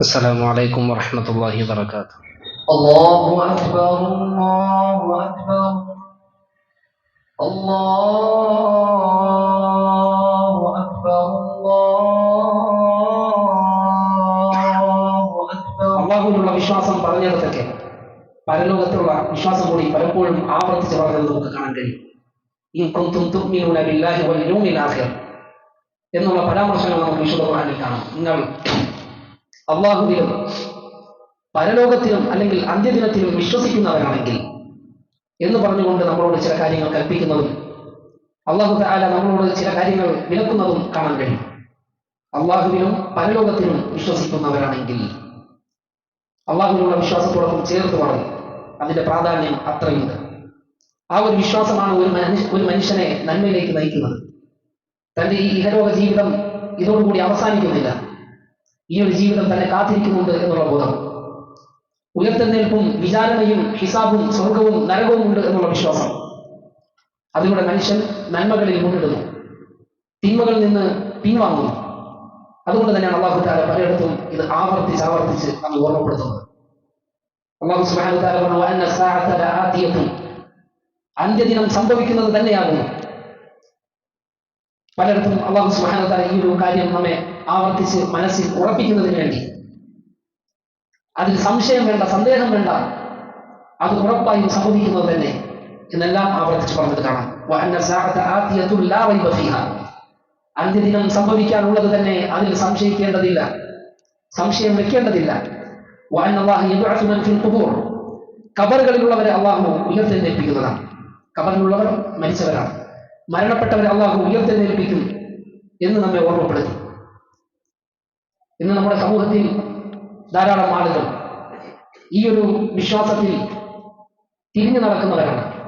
السلام عليكم ورحمة الله وبركاته الله أكبر الله أكبر الله أكبر الله أكبر അള്ളാഹുവിനുള്ള വിശ്വാസം പറഞ്ഞതൊക്കെ പരലോകത്തിലുള്ള വിശ്വാസം കൂടി പലപ്പോഴും ആവർത്തിച്ച് പറഞ്ഞത് നമുക്ക് കാണാൻ കഴിയും ഇൻ കുന്തും തുഅ്മിനൂന ബില്ലാഹി വൽ യൗമിൽ ആഖിർ എന്നുള്ള പരാമർശങ്ങൾ നമുക്ക് വിശുദ്ധ ഖുർആനിൽ കാണാം നിങ്ങൾ അള്ളാഹുവിലും പരലോകത്തിലും അല്ലെങ്കിൽ അന്ത്യദിനത്തിലും വിശ്വസിക്കുന്നവരാണെങ്കിൽ എന്ന് പറഞ്ഞുകൊണ്ട് നമ്മളോട് ചില കാര്യങ്ങൾ കൽപ്പിക്കുന്നതും അള്ളാഹു തആല നമ്മളോട് ചില കാര്യങ്ങൾ വിലക്കുന്നതും കാണാൻ കഴിയും. അള്ളാഹുവിലും പരലോകത്തിലും വിശ്വസിക്കുന്നവരാണെങ്കിൽ അള്ളാഹുവിനുള്ള വിശ്വാസത്തോടൊപ്പം ചേർത്ത് പറഞ്ഞു അതിന്റെ പ്രാധാന്യം അത്രയുണ്ട്. ആ ഒരു വിശ്വാസമാണ് ഒരു മനുഷ്യ ഒരു മനുഷ്യനെ നന്മയിലേക്ക് നയിക്കുന്നത്. തന്റെ ഈ ഇഹലോക ജീവിതം ഇതോടുകൂടി അവസാനിക്കുന്നില്ല. ഈ ഒരു ജീവിതം തന്നെ കാത്തിരിക്കുന്നുണ്ട് എന്നുള്ള ബോധം. ഉയർത്തെഴുന്നേൽപ്പും വിചാരണയും ഹിസാബും സ്വർഗവും നരകവും ഉണ്ട് എന്നുള്ള വിശ്വാസം. അതിലൂടെ മനുഷ്യൻ നന്മകളിൽ മുന്നിടുന്നു. തിന്മകളിൽ നിന്ന് പിൻവാങ്ങുന്നു. അതുകൊണ്ട് തന്നെയാണ് അള്ളാഹു താല പലയിടത്തും ഇത് ആവർത്തിച്ച് ആവർത്തിച്ച് നമ്മൾ ഓർമ്മപ്പെടുത്തുന്നത്. അള്ളാഹു സുബ്ഹാനഹു വ പറഞ്ഞു. അന്ത്യദിനം സംഭവിക്കുന്നത് തന്നെയാകുന്നു. പലയിടത്തും അള്ളാഹു സുഹാനതാല ഈ ഒരു കാര്യം നമ്മെ ആവർത്തിച്ച് മനസ്സിൽ ഉറപ്പിക്കുന്നതിന് വേണ്ടി. അതിൽ സംശയം വേണ്ട സന്ദേഹം വേണ്ട. അത് ഉറപ്പായും സംഭവിക്കുന്നത് തന്നെ എന്നെല്ലാം ആവർത്തിച്ച് പറഞ്ഞത് കാണാം. അന്ത്യദിനം സംഭവിക്കാനുള്ളത് തന്നെ അതിൽ സംശയിക്കേണ്ടതില്ല. സംശയം വെക്കേണ്ടതില്ല. കബറുകളിലുള്ളവരെ അള്ളാഹു ഉയർത്തെഴുന്നേൽപ്പിക്കുന്നതാണ് കബറിലുള്ളവർ മരിച്ചവരാണ്. മരണപ്പെട്ടവരെ അള്ളാഹു ഉയർത്തെഴുന്നേൽപ്പിക്കും എന്ന് നമ്മെ ഓർമ്മപ്പെടുത്തി. ഇന്ന് നമ്മുടെ സമൂഹത്തിൽ ധാരാളം ആളുകൾ ഈ ഒരു വിശ്വാസത്തിൽ തിരിഞ്ഞു നടക്കുന്നവരാണ്.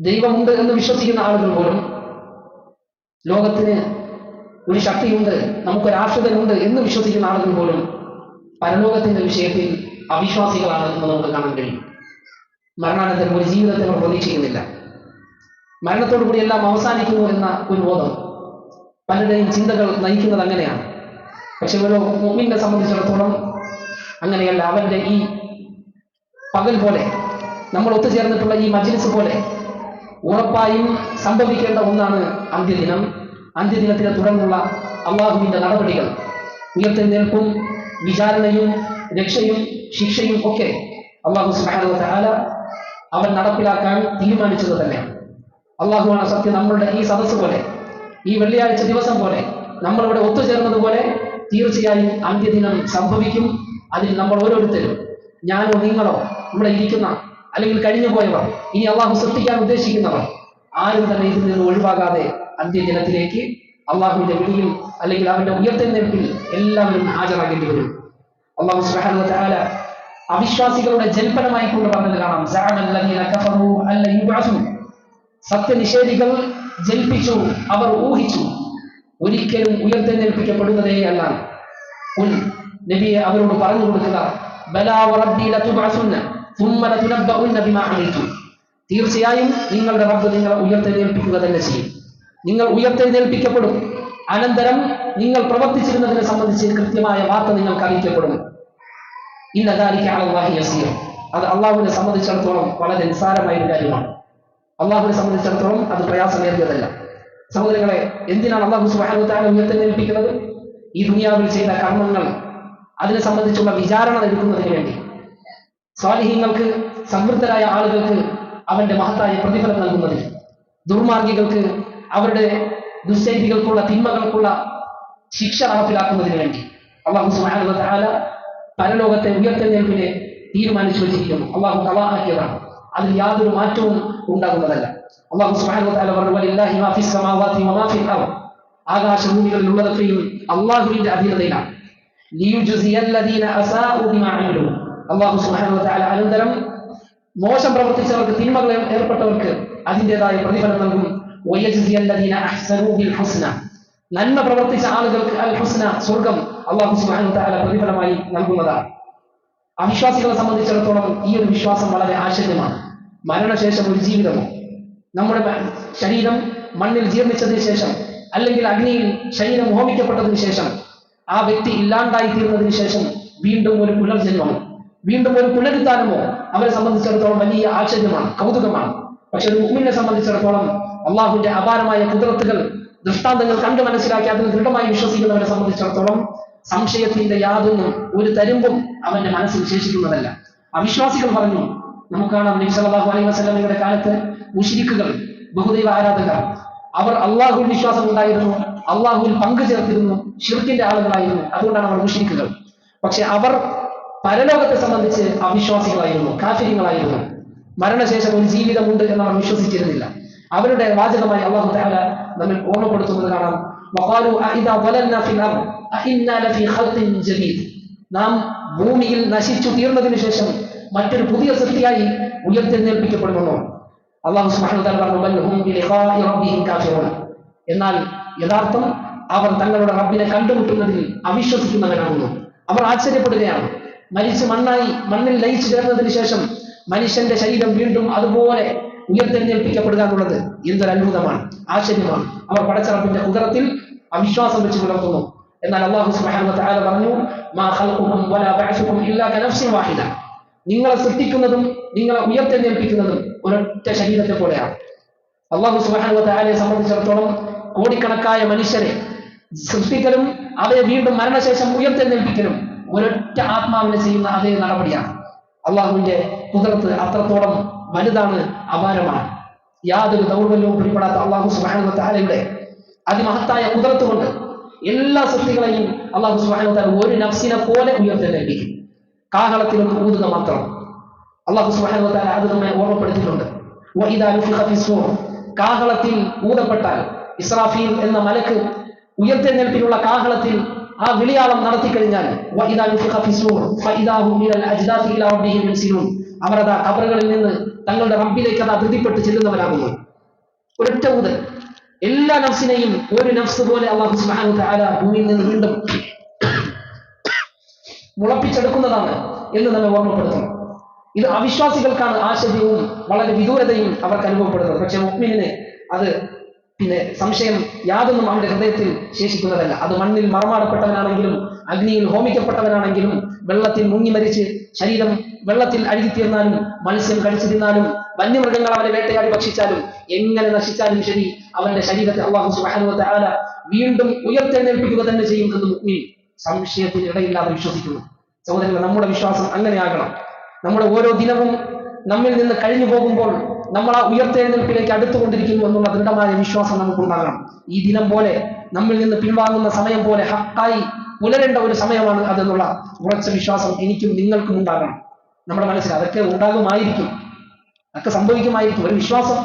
ദൈവമുണ്ട് എന്ന് വിശ്വസിക്കുന്ന ആളുകൾ പോലും ലോകത്തിന് ഒരു ശക്തിയുണ്ട് നമുക്കൊരാശ്രിതനുണ്ട് എന്ന് വിശ്വസിക്കുന്ന ആളുകൾ പോലും പരലോകത്തിന്റെ വിഷയത്തിൽ അവിശ്വാസികളാണ് എന്ന് നമുക്ക് കാണാൻ കഴിയും. മരണാനന്തരം ഒരു ജീവിതത്തെ അവർ പ്രതീക്ഷിക്കുന്നില്ല. മരണത്തോടു കൂടി എല്ലാം അവസാനിക്കുന്നു എന്ന ഒരു ബോധം. പലരുടെയും ചിന്തകൾ നയിക്കുന്നത് അങ്ങനെയാണ്. പക്ഷെ ഒരു മുമ്മിനെ സംബന്ധിച്ചിടത്തോളം അങ്ങനെയല്ല. അവന്റെ ഈ പകൽ പോലെ നമ്മൾ ഒത്തുചേർന്നിട്ടുള്ള ഈ മജ്ലിസ് പോലെ ഉറപ്പായും സംഭവിക്കേണ്ട ഒന്നാണ് അന്ത്യദിനം. അന്ത്യദിനത്തിനെ തുടർന്നുള്ള അള്ളാഹുവിന്റെ നടപടികൾ. ഉയർത്തെഴുന്നേൽപ്പും വിചാരണയും രക്ഷയും ശിക്ഷയും ഒക്കെ അള്ളാഹു തആല അവൻ നടപ്പിലാക്കാൻ തീരുമാനിച്ചത് തന്നെയാണ്. അള്ളാഹുവാണ് സത്യം നമ്മളുടെ ഈ സദസ്സ് പോലെ ഈ വെള്ളിയാഴ്ച ദിവസം പോലെ നമ്മളിവിടെ ഒത്തുചേർന്നതുപോലെ തീർച്ചയായും അന്ത്യദിനം സംഭവിക്കും അതിൽ നമ്മൾ ഓരോരുത്തരും ഞാനോ നിങ്ങളോ ഇവിടെ ഇരിക്കുന്ന അല്ലെങ്കിൽ കഴിഞ്ഞു പോയവർ ഇനി അള്ളാഹു സൃഷ്ടിക്കാൻ ഉദ്ദേശിക്കുന്നവർ ആരും തന്നെ ഇതിൽ നിന്ന് ഒഴിവാകാതെ അന്ത്യദിനത്തിലേക്ക് അള്ളാഹുവിന്റെ വിളിയിൽ അല്ലെങ്കിൽ അവന്റെ ഉയർത്തെഴുന്നേൽപ്പിൽ എല്ലാവരും ഹാജരാകേണ്ടി വരും അള്ളാഹു സുബ്ഹാനഹു അവിശ്വാസികളുടെ ജൽപ്പനമായി പറഞ്ഞത് കാണാം. സത്യനിഷേധികൾ ജനിപ്പിച്ചു അവർ ഊഹിച്ചു. ഒരിക്കലും ഉയർത്തെഴുന്നേൽപ്പിക്കപ്പെടുന്നതേ അല്ല. ഉൻ നബിയെ അവരോട് പറഞ്ഞു കൊടുക്കുക തീർച്ചയായും നിങ്ങളുടെ റബ്ബ് നിങ്ങളെ ഉയർത്തെഴുന്നേൽപ്പിക്കുക തന്നെ ചെയ്യും. നിങ്ങൾ ഉയർത്തെഴുന്നേൽപ്പിക്കപ്പെടും. അനന്തരം നിങ്ങൾ പ്രവർത്തിച്ചിരുന്നതിനെ സംബന്ധിച്ച് കൃത്യമായ വാർത്ത നിങ്ങൾക്ക് അറിയിക്കപ്പെടും. ഇന്നതായിരിക്കും അത് അള്ളാഹുവിനെ സംബന്ധിച്ചിടത്തോളം വളരെ നിസ്സാരമായ ഒരു കാര്യമാണ്. അള്ളാഹുവിനെ സംബന്ധിച്ചിടത്തോളം അത് പ്രയാസമേറിയതല്ല. സഹോദരങ്ങളെ എന്തിനാണ് അള്ളാഹു സുബ്ഹാനഹു തആല ഉയർത്തെഴുന്നേൽപ്പിക്കുന്നത് ഈ ദുനിയാവിൽ ചെയ്ത കർമ്മങ്ങൾ അതിനെ സംബന്ധിച്ചുള്ള വിചാരണ എടുക്കുന്നതിന് വേണ്ടി. സ്വാലിഹ്യങ്ങൾക്ക് സമൃദ്ധരായ ആളുകൾക്ക് അവന്റെ മഹത്തായ പ്രതിഫലം നൽകുന്നതിന് ദുർമാർഗികൾക്ക് അവരുടെ ദുശ്ചൈതികൾക്കുള്ള തിന്മകൾക്കുള്ള ശിക്ഷ നടപ്പിലാക്കുന്നതിന് വേണ്ടി. അള്ളാഹു സുബ്ഹാനഹു വ തആല പരലോകത്തെ ഉയർത്തെഴുന്നേൽപ്പിനെ തീരുമാനിച്ചു വെച്ചിരിക്കുന്നു അള്ളാഹു തവാഹാക്കിയതാണ് അതിൽ യാതൊരു മാറ്റവും ഉണ്ടാകുന്നതല്ല. അള്ളാഹു സുബ്ഹാനഹു വതആല തആല പറഞ്ഞു വലില്ലാഹി മാ ഫിസ് സമാവാതി വമാ ഫിൽ അർദ്. ആകാശഭൂമികളിൽ ഉള്ളതൊക്കെയും അള്ളാഹുവിന്റെ അധീനതയിലാണ്. ലിയുജ്സിയല്ലദീന അസാഉ ബിമാ അമിലു. സുബ്ഹാനഹു വതആല തആല അനന്തരം മോശം പ്രവർത്തിച്ചവർക്ക് തിന്മകൾ ഏർ- ഏർപ്പെട്ടവർക്ക് അതിന്റെതായ പ്രതിഫലം നൽകും. വയജ്സിയല്ലദീന അഹ്സനൂ ബിൽ ഹുസ്ന. നന്മ പ്രവർത്തിച്ച ആളുകൾക്ക് അൽ ഹുസ്ന സ്വർഗം അള്ളാഹു സുബ്ഹാനഹു വതആല പ്രതിഫലമായി നൽകുന്നതാണ്. അവിശ്വാസികളെ സംബന്ധിച്ചിടത്തോളം ഈ ഒരു വിശ്വാസം വളരെ ആശ്ചര്യമാണ്. മരണശേഷം ഒരു ജീവിതമോ നമ്മുടെ ശരീരം മണ്ണിൽ ജീർണിച്ചതിന് ശേഷം അല്ലെങ്കിൽ അഗ്നിയിൽ ശരീരം ഹോമിക്കപ്പെട്ടതിന് ശേഷം ആ വ്യക്തി ഇല്ലാണ്ടായി തീർന്നതിന് ശേഷം വീണ്ടും ഒരു പുനർജന്മം വീണ്ടും ഒരു പുനരുദ്ധാനമോ? അവരെ സംബന്ധിച്ചിടത്തോളം വലിയ ആശ്ചര്യമാണ് കൗതുകമാണ്. പക്ഷെ ഒരു മുഹ്മിനെ സംബന്ധിച്ചിടത്തോളം അള്ളാഹുവിന്റെ അപാരമായ കുതിരത്തുകൾ ദൃഷ്ടാന്തങ്ങൾ കണ്ടു മനസ്സിലാക്കി അതിൽ ദൃഢമായി വിശ്വസിക്കുന്നവരെ സംബന്ധിച്ചിടത്തോളം സംശയത്തിന്റെ യാതൊന്നും ഒരു തരുമ്പും അവന്റെ മനസ്സിൽ ശേഷിക്കുന്നതല്ല അവിശ്വാസികൾ പറഞ്ഞു നമുക്ക് കാണാം നബി സല്ലല്ലാഹു അലൈഹി വസല്ലമയുടെ കാലത്ത് മുശ്രിക്കുകൾ ബഹുദൈവ ആരാധകർ. അവർ അല്ലാഹുവിൽ വിശ്വാസം ഉണ്ടായിരുന്നു അള്ളാഹുവിൽ പങ്കു ചേർത്തിരുന്നു ഷിർക്കിന്റെ ആളുകളായിരുന്നു. അതുകൊണ്ടാണ് അവർ മുഷിരിക്കുകൾ പക്ഷെ അവർ പരലോകത്തെ സംബന്ധിച്ച് അവിശ്വാസികളായിരുന്നു കാഫര്യങ്ങളായിരുന്നു മരണശേഷം ഒരു ജീവിതമുണ്ട് എന്ന് അവർ വിശ്വസിച്ചിരുന്നില്ല. അവരുടെ വാചകമായി അള്ളാഹു താല നമ്മൾ ഓർമ്മപ്പെടുത്തുന്നത് കാണാം. നാം ഭൂമിയിൽ നശിച്ചു തീർന്നതിനു ശേഷം മറ്റൊരു പുതിയ സൃഷ്ടിയായി ഉയർത്തെഴുന്നേൽപ്പിക്കപ്പെടുമെന്നോ അള്ളാഹു പറഞ്ഞു എന്നാൽ യഥാർത്ഥം അവർ തങ്ങളുടെ റബ്ബിനെ കണ്ടുമുട്ടുന്നതിൽ അവിശ്വസിക്കുന്നവരാകുന്നു അവർ ആശ്ചര്യപ്പെടുകയാണ്. മരിച്ച് മണ്ണായി മണ്ണിൽ ലയിച്ചു ചേർന്നതിന് ശേഷം മനുഷ്യന്റെ ശരീരം വീണ്ടും അതുപോലെ ഉയർത്തെഴുന്നേൽപ്പിക്കപ്പെടുക എന്നുള്ളത് എന്തൊരു അത്ഭുതമാണ് ആശ്ചര്യമാണ്. അവർ പടച്ചറപ്പിന്റെ കുതിരത്തിൽ അവിശ്വാസം വെച്ച് പുലർത്തുന്നു. എന്നാൽ അള്ളാഹു പറഞ്ഞു മാ ഇല്ലാ വാഹിദ. നിങ്ങളെ സൃഷ്ടിക്കുന്നതും നിങ്ങളെ ഉയർത്തെഴുന്നേൽപ്പിക്കുന്നതും ഒരൊറ്റ ശരീരത്തെ പോലെയാണ്. അള്ളാഹു തആലയെ സംബന്ധിച്ചിടത്തോളം കോടിക്കണക്കായ മനുഷ്യരെ സൃഷ്ടിക്കലും അവയെ വീണ്ടും മരണശേഷം ഉയർത്തെഴുന്നേൽപ്പിക്കലും ഒരൊറ്റ ആത്മാവിനെ ചെയ്യുന്ന അതേ നടപടിയാണ്. അള്ളാഹുവിന്റെ കുതിരത്ത് അത്രത്തോളം വലുതാണ് അപാരമാണ്. യാതൊരു ദൗർബല്യവും പിടിപെടാത്ത അള്ളാഹു തആലയുടെ അതിമഹത്തായ കുതിരത്ത് കൊണ്ട് എല്ലാ സൃഷ്ടികളെയും അള്ളാഹു തആല ഒരു നഫ്സിനെ പോലെ ഉയർത്തെഴുന്നേൽപ്പിക്കും. കാഹളത്തിലൊന്ന് ഊതുക മാത്രം. അള്ളാഹു തആല അത് നമ്മെ ഓർമ്മപ്പെടുത്തിയിട്ടുണ്ട്. കാഹളത്തിൽ ഊതപ്പെട്ടാൽ ഇസ്രാഫീൽ എന്ന മലക്ക് ഉയർത്തെഴുന്നേൽപ്പിനുള്ള കാഹളത്തിൽ ആ വിളിയാളം നടത്തി കഴിഞ്ഞാൽ വഇദാ നുഫിഖ ഫിസ്സൂർ ഫഇദാ ഹും മിനൽ അജ്ദാഥി ഇലാ റബ്ബിഹിം യൻസിലൂൻ. അവർ അതാ കബറുകളിൽ നിന്ന് തങ്ങളുടെ റബ്ബിലേക്ക് അതാ ധൃതിപ്പെട്ട് ചെല്ലുന്നവരാകുന്നു. ഒരൊറ്റ ഊതൽ. എല്ലാ നഫ്സിനെയും ഒരു നഫ്സ് പോലെ അള്ളാഹു തആല ഭൂമിയിൽ നിന്ന് വീണ്ടും മുളപ്പിച്ചെടുക്കുന്നതാണ് എന്ന് നമ്മെ ഓർമ്മപ്പെടുത്തണം ഇത് അവിശ്വാസികൾക്കാണ് ആശ്ചര്യവും വളരെ വിദൂരതയും അവർക്ക് അനുഭവപ്പെടുന്നത്. പക്ഷെ മുക്മിനെ അത് പിന്നെ സംശയം യാതൊന്നും അവന്റെ ഹൃദയത്തിൽ ശേഷിക്കുന്നതല്ല. അത് മണ്ണിൽ മറമാടപ്പെട്ടവനാണെങ്കിലും അഗ്നിയിൽ ഹോമിക്കപ്പെട്ടവനാണെങ്കിലും വെള്ളത്തിൽ മുങ്ങി മരിച്ച് ശരീരം വെള്ളത്തിൽ അഴുകിത്തീർന്നാലും മത്സ്യം കടിച്ചു തിന്നാലും വന്യമൃഗങ്ങൾ അവനെ വേട്ടയാടി ഭക്ഷിച്ചാലും എങ്ങനെ നശിച്ചാലും ശരി അവന്റെ ശരീരത്തെ അള്ളാഹു സുബ്ഹാനഹു വ തആല വീണ്ടും ഉയർത്തെഴുന്നേൽപ്പിക്കുക തന്നെ ചെയ്യും എന്ന് മുക്മിൻ സംശയത്തിന് ഇടയില്ലാതെ വിശ്വസിക്കുന്നു. സഹോദരങ്ങൾ നമ്മുടെ വിശ്വാസം അങ്ങനെയാകണം. നമ്മുടെ ഓരോ ദിനവും നമ്മിൽ നിന്ന് കഴിഞ്ഞു പോകുമ്പോൾ നമ്മൾ ആ ഉയർത്തെഴുന്നേൽപ്പിലേക്ക് അടുത്തുകൊണ്ടിരിക്കുന്നു എന്നുള്ള ദൃഢമായ വിശ്വാസം നമുക്കുണ്ടാകണം. ഈ ദിനം പോലെ നമ്മിൽ നിന്ന് പിൻവാങ്ങുന്ന സമയം പോലെ ഹക്കായി പുലരേണ്ട ഒരു സമയമാണ് അതെന്നുള്ള ഉറച്ച വിശ്വാസം എനിക്കും നിങ്ങൾക്കും ഉണ്ടാകണം. നമ്മുടെ മനസ്സിൽ അതൊക്കെ ഉണ്ടാകുമായിരിക്കും. അതൊക്കെ സംഭവിക്കുമായിരിക്കും. ഒരു വിശ്വാസം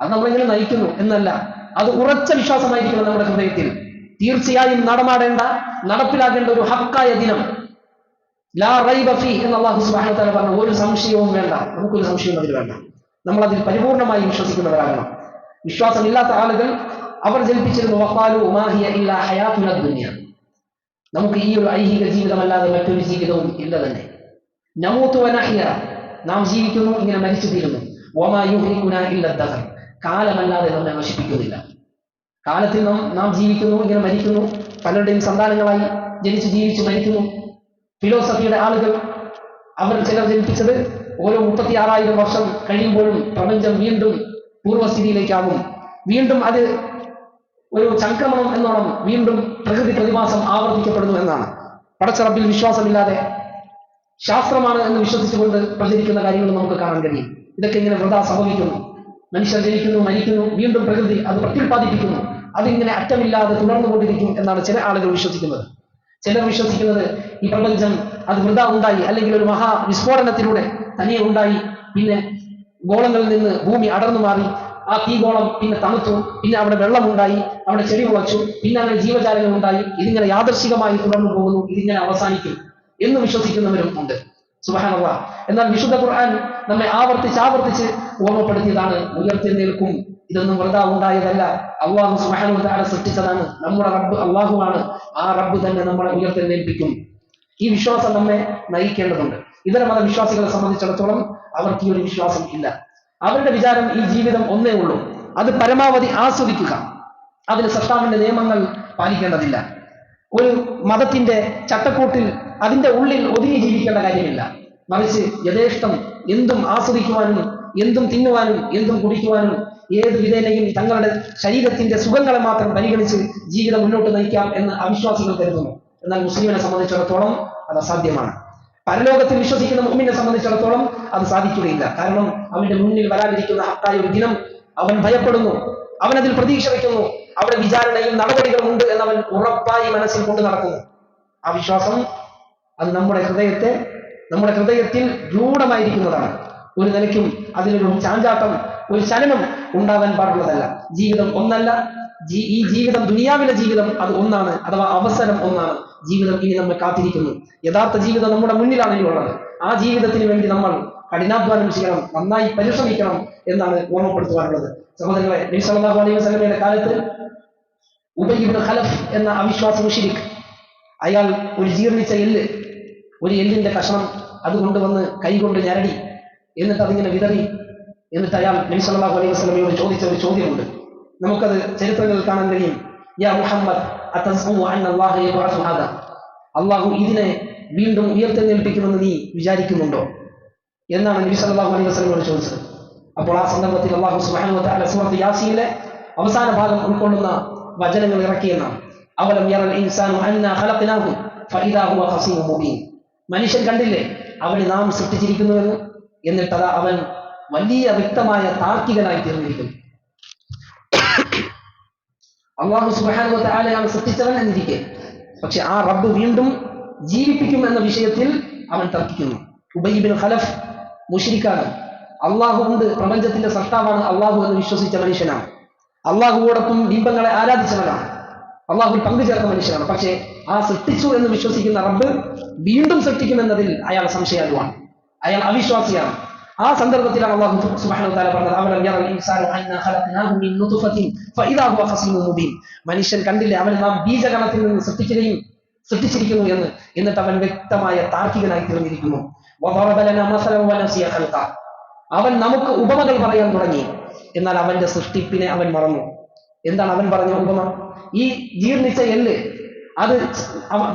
അത് നമ്മളെങ്ങനെ നയിക്കുന്നു എന്നല്ല അത് ഉറച്ച വിശ്വാസമായിരിക്കണം നമ്മുടെ ഹൃദയത്തിൽ. തീർച്ചയായും നടമാടേണ്ട നടപ്പിലാക്കേണ്ട ഒരു ഹക്കായ ദിനം. ലാ റൈബ എന്ന് പറഞ്ഞു ഒരു സംശയവും വേണ്ട. നമുക്കൊരു സംശയവും അതിൽ വേണ്ട. നമ്മൾ അതിൽ പരിപൂർണമായി വിശ്വസിക്കുന്നവരാകണം. വിശ്വാസമില്ലാത്ത ആളുകൾ അവർ ജനിപ്പിച്ചിരുന്നു നമുക്ക് ഈ ഒരു ഐഹിക ജീവിതമല്ലാതെ മറ്റൊരു ജീവിതവും ഇല്ല തന്നെ. നാം ജീവിക്കുന്നു ഇങ്ങനെ മരിച്ചു തീരുന്നു. കാലമല്ലാതെ നമ്മെ നശിപ്പിക്കുന്നില്ല. കാലത്തിൽ നാം നാം ജീവിക്കുന്നു ഇങ്ങനെ മരിക്കുന്നു. പലരുടെയും സന്താനങ്ങളായി ജനിച്ച് ജീവിച്ച് മരിക്കുന്നു. ഫിലോസഫിയുടെ ആളുകൾ അവർ ചിലർ ജനിപ്പിച്ചത് ഓരോ മുപ്പത്തി ആറായിരം വർഷം കഴിയുമ്പോഴും പ്രപഞ്ചം വീണ്ടും പൂർവസ്ഥിതിയിലേക്കാകും വീണ്ടും അത് ഒരു സംക്രമണം എന്നോണം വീണ്ടും പ്രകൃതി പ്രതിഭാസം ആവർത്തിക്കപ്പെടുന്നു എന്നാണ്. പടച്ചറപ്പിൽ വിശ്വാസമില്ലാതെ ശാസ്ത്രമാണ് എന്ന് വിശ്വസിച്ചുകൊണ്ട് പ്രചരിക്കുന്ന കാര്യങ്ങൾ നമുക്ക് കാണാൻ കഴിയും. ഇതൊക്കെ ഇങ്ങനെ വൃതാ സംഭവിക്കുന്നു. മനുഷ്യർ ജനിക്കുന്നു മരിക്കുന്നു വീണ്ടും പ്രകൃതി അത് പ്രത്യുൽപാദിപ്പിക്കുന്നു അതിങ്ങനെ അറ്റമില്ലാതെ തുടർന്നുകൊണ്ടിരിക്കും എന്നാണ് ചില ആളുകൾ വിശ്വസിക്കുന്നത്. ചിലർ വിശ്വസിക്കുന്നത് ഈ പ്രപഞ്ചം അത് വൃത ഉണ്ടായി അല്ലെങ്കിൽ ഒരു മഹാ വിസ്ഫോടനത്തിലൂടെ തനിയെ ഉണ്ടായി. പിന്നെ ഗോളങ്ങളിൽ നിന്ന് ഭൂമി അടർന്നു മാറി. ആ തീഗോളം പിന്നെ തണുത്തു. പിന്നെ അവിടെ വെള്ളമുണ്ടായി. അവിടെ ചെടി മുളച്ചു. പിന്നെ അങ്ങനെ ജീവജാലങ്ങൾ ഉണ്ടായി. ഇതിങ്ങനെ യാദർശികമായി തുടർന്നു പോകുന്നു. ഇതിങ്ങനെ അവസാനിക്കും എന്ന് വിശ്വസിക്കുന്നവരും ഉണ്ട്. സുബാനുള്ള എന്നാൽ വിശുദ്ധ ഖുർആൻ നമ്മെ ആവർത്തിച്ച് ആവർത്തിച്ച് ഓർമ്മപ്പെടുത്തിയതാണ് ഉയർത്തെഴുന്നേൽക്കും ഇതൊന്നും വെറുതെ ഉണ്ടായതല്ല അള്ളാഹു സുബഹാനു താര സൃഷ്ടിച്ചതാണ്. നമ്മുടെ റബ്ബ് അള്ളാഹുവാണ്. ആ റബ്ബ് തന്നെ നമ്മളെ ഉയർത്തെഴുന്നേൽപ്പിക്കും. ഈ വിശ്വാസം നമ്മെ നയിക്കേണ്ടതുണ്ട്. ഇതര മതവിശ്വാസികളെ സംബന്ധിച്ചിടത്തോളം അവർക്ക് ഈ ഒരു വിശ്വാസം ഇല്ല. അവരുടെ വിചാരം ഈ ജീവിതം ഒന്നേ ഉള്ളൂ. അത് പരമാവധി ആസ്വദിക്കുക. അതിന് സർത്താവിന്റെ നിയമങ്ങൾ പാലിക്കേണ്ടതില്ല. ഒരു മതത്തിന്റെ ചട്ടക്കൂട്ടിൽ അതിന്റെ ഉള്ളിൽ ഒതുങ്ങി ജീവിക്കേണ്ട കാര്യമില്ല. മറിച്ച് യഥേഷ്ടം എന്തും ആസ്വദിക്കുവാനും എന്തും തിന്നുവാനും എന്തും കുടിക്കുവാനും ഏത് വിധേനയും തങ്ങളുടെ ശരീരത്തിന്റെ സുഖങ്ങളെ മാത്രം പരിഗണിച്ച് ജീവിതം മുന്നോട്ട് നയിക്കാം എന്ന് അവിശ്വാസികൾ കരുതുന്നു. എന്നാൽ മുസ്ലിമിനെ സംബന്ധിച്ചിടത്തോളം അത് അസാധ്യമാണ്. പരലോകത്തിൽ വിശ്വസിക്കുന്ന മുമ്മിനെ സംബന്ധിച്ചിടത്തോളം അത് സാധിക്കുകയില്ല. കാരണം അവന്റെ മുന്നിൽ വരാനിരിക്കുന്ന ഹത്തായ ഒരു ദിനം അവൻ ഭയപ്പെടുന്നു. അവൻ അതിൽ പ്രതീക്ഷ വയ്ക്കുന്നു അവിടെ വിചാരണയും നടപടികളും ഉണ്ട് എന്നവൻ ഉറപ്പായി മനസ്സിൽ കൊണ്ട് നടക്കുന്നു. ആ വിശ്വാസം അത് നമ്മുടെ ഹൃദയത്തെ നമ്മുടെ ഹൃദയത്തിൽ രൂഢമായിരിക്കുന്നതാണ്. ഒരു നിലയ്ക്കും അതിലൊരു ചാഞ്ചാട്ടം ഒരു ചലനം ഉണ്ടാവാൻ പാടുള്ളതല്ല. ജീവിതം ഒന്നല്ല. ഈ ജീവിതം ദുനിയാവിലെ ജീവിതം അത് ഒന്നാണ് അഥവാ അവസരം ഒന്നാണ്. ജീവിതം ഇനി നമ്മെ കാത്തിരിക്കുന്നു. യഥാർത്ഥ ജീവിതം നമ്മുടെ മുന്നിലാണ് ഇനി ഉള്ളത്. ആ ജീവിതത്തിന് വേണ്ടി നമ്മൾ കഠിനാധ്വാനം ചെയ്യണം നന്നായി പരിശ്രമിക്കണം എന്നാണ് ഓർമ്മപ്പെടുത്തുവാനുള്ളത്. സഹോദരങ്ങളെ നബി സല്ലല്ലാഹു അലൈഹി വസല്ലമയുടെ കാലത്ത് ഉപയോഗിക്കുന്ന ഖലഫ് എന്ന അവിശ്വാസ മുഷിരിക് അയാൾ ഒരു ജീർണിച്ച എല്ല് ഒരു എല്ലിന്റെ കഷണം അതുകൊണ്ട് വന്ന് കൈകൊണ്ട് ഞരടി. എന്നിട്ട് അതിങ്ങനെ വിതറി. എന്നിട്ട് അയാൾ നബി സല്ലല്ലാഹു അലൈഹി വസ്ലമയോട് ചോദിച്ച ഒരു ചോദ്യമുണ്ട്. നമുക്കത് ചരിത്രങ്ങളിൽ കാണാൻ കഴിയും. യാ മുഹമ്മദ് അള്ളാഹു ഇതിനെ വീണ്ടും ഉയർത്തെഴുന്നേൽപ്പിക്കുമെന്ന് നീ വിചാരിക്കുന്നുണ്ടോ? എന്നാണ് നബി സല്ലല്ലാഹു അലൈഹി വസല്ലമയോട് ചോദിച്ചത്. അപ്പോൾ ആ സന്ദർഭത്തിൽ അള്ളാഹു സുബ്ഹാനഹു വതആല സൂറത്ത് യാസീനിലെ അവസാന ഭാഗം ഉൾക്കൊള്ളുന്ന വചനങ്ങൾ ഇറക്കിയെന്നാണ്. അവലം യറൽ ഇൻസാനു അന്നാ ഖലഖനാഹു ഹുവ മുബീൻ. മനുഷ്യൻ കണ്ടില്ലേ? അവനെ നാം സൃഷ്ടിച്ചിരിക്കുന്നുവെന്ന് എന്നിട്ട് അതാ അവൻ വലിയ വ്യക്തമായ താർക്കികനായി തീർന്നിരിക്കുന്നു. അള്ളാഹു സുബ്ഹാനഹു ആരെയാണ് സൃഷ്ടിച്ചവൻ എന്നിരിക്കെ പക്ഷെ ആ റബ്ബ് വീണ്ടും ജീവിപ്പിക്കും എന്ന വിഷയത്തിൽ അവൻ തർക്കിക്കുന്നു. ഉബൈബിൻ ഖലഫ് മുഷിരിക്കാണ് അള്ളാഹു ഉണ്ട് പ്രപഞ്ചത്തിന്റെ സൃഷ്ടാവാണ് അള്ളാഹു എന്ന് വിശ്വസിച്ച മനുഷ്യനാണ്. അള്ളാഹുവോടൊപ്പം ബിംബങ്ങളെ ആരാധിച്ചവനാണ്. അള്ളാഹു പങ്കുചേർന്ന മനുഷ്യനാണ്. പക്ഷേ ആ സൃഷ്ടിച്ചു എന്ന് വിശ്വസിക്കുന്ന റബ്ബ് വീണ്ടും സൃഷ്ടിക്കുമെന്നതിൽ അയാൾ സംശയാലുവാണ്. അയാൾ അവിശ്വാസിയാണ് ആ സന്ദർഭത്തിലാണ് അള്ളാഹു സുബ്ഹാനഹു തആല പറഞ്ഞത് യറൽ ഇൻസാനു അന്നാ മിൻ നുത്ഫത്തിൻ ഫഇദാ ഹുവ ഖസീമുൻ മുബീൻ. മനുഷ്യൻ കണ്ടില്ലേ അവൻ നാം ബീജഗണത്തിൽ നിന്ന് സൃഷ്ടിക്കുകയും സൃഷ്ടിച്ചിരിക്കുന്നു എന്ന്. എന്നിട്ട് അവൻ വ്യക്തമായ താർക്കികനായി തീർന്നിരിക്കുന്നു. അവൻ നമുക്ക് ഉപമകൾ പറയാൻ തുടങ്ങി. എന്നാൽ അവന്റെ സൃഷ്ടിപ്പിനെ അവൻ മറന്നു. എന്താണ് അവൻ പറഞ്ഞ ഉപമ? ഈ ജീർണിച്ച എല്ല് അത്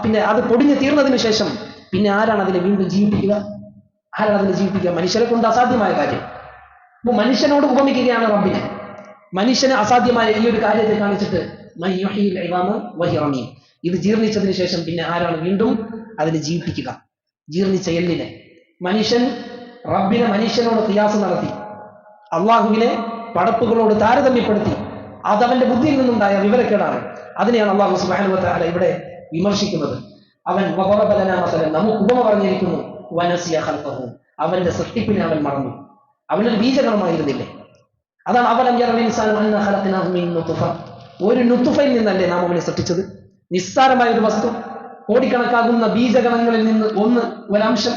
പിന്നെ അത് പൊടിഞ്ഞു തീർന്നതിന് ശേഷം പിന്നെ ആരാണ് അതിനെ വീണ്ടും ജീവിപ്പിക്കുക? ആരാണ് അതിനെ ജീവിപ്പിക്കുക? മനുഷ്യരെ കൊണ്ട് അസാധ്യമായ കാര്യം. അപ്പൊ മനുഷ്യനോട് ഉപമിക്കുകയാണ് റബ്ബിനെ. മനുഷ്യന് അസാധ്യമായ ഈ ഒരു കാര്യത്തെ കാണിച്ചിട്ട് മൻ യുഹ്യിൽ ഇളാമ ഇത് ജീർണിച്ചതിന് ശേഷം പിന്നെ ആരാണ് വീണ്ടും അതിനെ ജീവിപ്പിക്കുക? ജീർണിച്ച എല്ലിനെ. മനുഷ്യൻ റബ്ബിനെ മനുഷ്യനോട് ക്രിയാസ് നടത്തി. അള്ളാഹുവിനെ പടപ്പുകളോട് താരതമ്യപ്പെടുത്തി. അത് അവന്റെ ബുദ്ധിയിൽ നിന്നുണ്ടായ വിവരക്കേടാണ്. അതിനെയാണ് അള്ളാഹു സുബ്ഹാനഹു വതആല ഇവിടെ വിമർശിക്കുന്നത്. അവൻ മസലൻ നമുക്ക് ഉപമ പറഞ്ഞിരിക്കുന്നു. വനസിയ ഖൽഖഹു. അവന്റെ സൃഷ്ടിപ്പിനെ അവൻ മറന്നു. അവനൊരു ബീജഗണമായിരുന്നില്ലേ? അതാണ് അവലം ഒരു നുത്ഫയിൽ നിന്നല്ലേ നാം അവനെ സൃഷ്ടിച്ചത്? നിസ്സാരമായ ഒരു വസ്തു. കോടിക്കണക്കാകുന്ന ബീജഗണങ്ങളിൽ നിന്ന് ഒന്ന് ഒരംശം.